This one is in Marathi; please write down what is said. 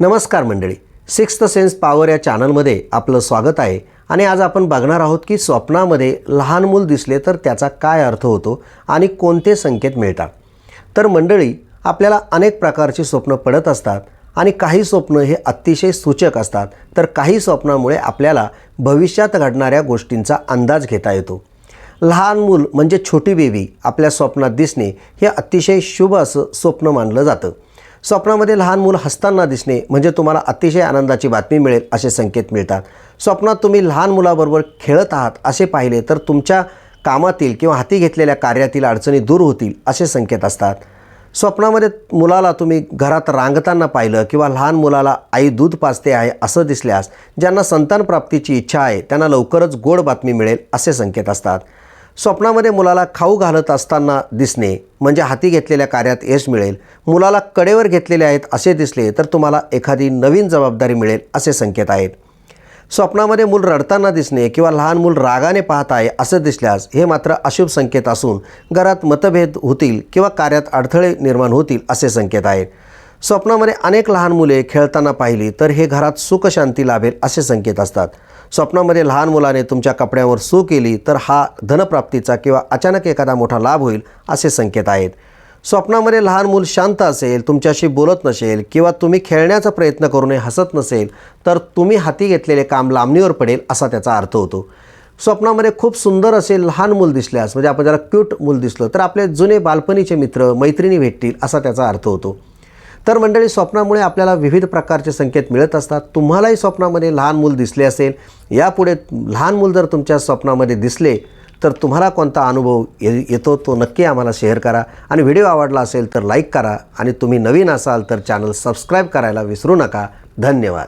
नमस्कार मंडळी. सिक्स्थ सेन्स पॉवर या चॅनलमध्ये आपलं स्वागत आहे. आणि आज आपण बघणार आहोत की स्वप्नामध्ये लहान मूल दिसले तर त्याचा काय अर्थ होतो आणि कोणते संकेत मिळतात. तर मंडळी आपल्याला अनेक प्रकारची स्वप्न पडत असतात आणि काही स्वप्न हे अतिशय सूचक असतात. तर काही स्वप्नामुळे आपल्याला भविष्यात घडणाऱ्या गोष्टींचा अंदाज घेता येतो. लहान मूल म्हणजे छोटी बेबी आपल्या स्वप्नात दिसणे हे अतिशय शुभ असं स्वप्न मानलं जातं. स्वप्नामध्ये लहान मूल हसताना दिसणे म्हणजे तुम्हाला अतिशय आनंदाची बातमी मिळेल असे संकेत मिळतात. स्वप्नात तुम्ही लहान मुलाबरोबर खेळत आहात असे पाहिले तर तुमच्या कामातील किंवा हाती घेतलेल्या कार्यातील अडचणी दूर होतील असे संकेत असतात. स्वप्नामध्ये मुलाला तुम्ही घरात रांगताना पाहिलं किंवा लहान मुलाला आई दूध पाजते आहे असं दिसल्यास ज्यांना संतान प्राप्तीची इच्छा आहे त्यांना लवकरच गोड बातमी मिळेल असे संकेत असतात. स्वप्नामध्ये मुलाला खाऊ घालत असताना दिसणे म्हणजे हाती घेतलेल्या कार्यात यश मिळेल मुलाला कडेवर घेतलेले आहेत असे दिसले तर तुम्हाला एखादी नवीन जबाबदारी मिळेल असे संकेत आहेत. स्वप्नामध्ये मूल रडताना दिसणे किंवा लहान मूल रागाने पाहत आहे असं दिसल्यास हे मात्र अशुभ संकेत असून घरात मतभेद होतील किंवा कार्यात अडथळे निर्माण होतील असे संकेत आहेत. स्वप्नामध्ये अनेक लहान मुले खेळताना पाहिली तर हे घरात सुखशांती लाभेल असे संकेत असतात. स्वप्नामध्ये लहान मुलाने तुमच्या कपड्यावर सू केली तर हा धनप्राप्तीचा किंवा अचानक एखादा मोठा लाभ होईल असे संकेत आहेत. स्वप्नामध्ये लहान मूल शांत असेल तुमच्याशी बोलत नसेल किंवा तुम्ही खेळण्याचा प्रयत्न करूनही हसत नसेल तर तुम्ही हाती घेतलेले काम लांबणीवर पडेल असा त्याचा अर्थ होतो. स्वप्नामध्ये खूप सुंदर असे लहान मूल दिसल्यास म्हणजे आपण जरा क्यूट मूल दिसलं तर आपले जुने बालपणीचे मित्र मैत्रिणी भेटतील असा त्याचा अर्थ होतो. तर मंडळी स्वप्नामुळे आपल्याला विविध प्रकारचे संकेत मिळत असतात. तुम्हालाही स्वप्नामध्ये लहान मूल दिसले असेल. यापुढे लहान मूल जर तुमच्या स्वप्नामध्ये दिसले तर तुम्हाला कोणता अनुभव ये येतो तो नक्की आम्हाला शेअर करा. आणि व्हिडिओ आवडला असेल तर लाईक करा. आणि तुम्ही नवीन असाल तर चॅनल सबस्क्राईब करायला विसरू नका. धन्यवाद.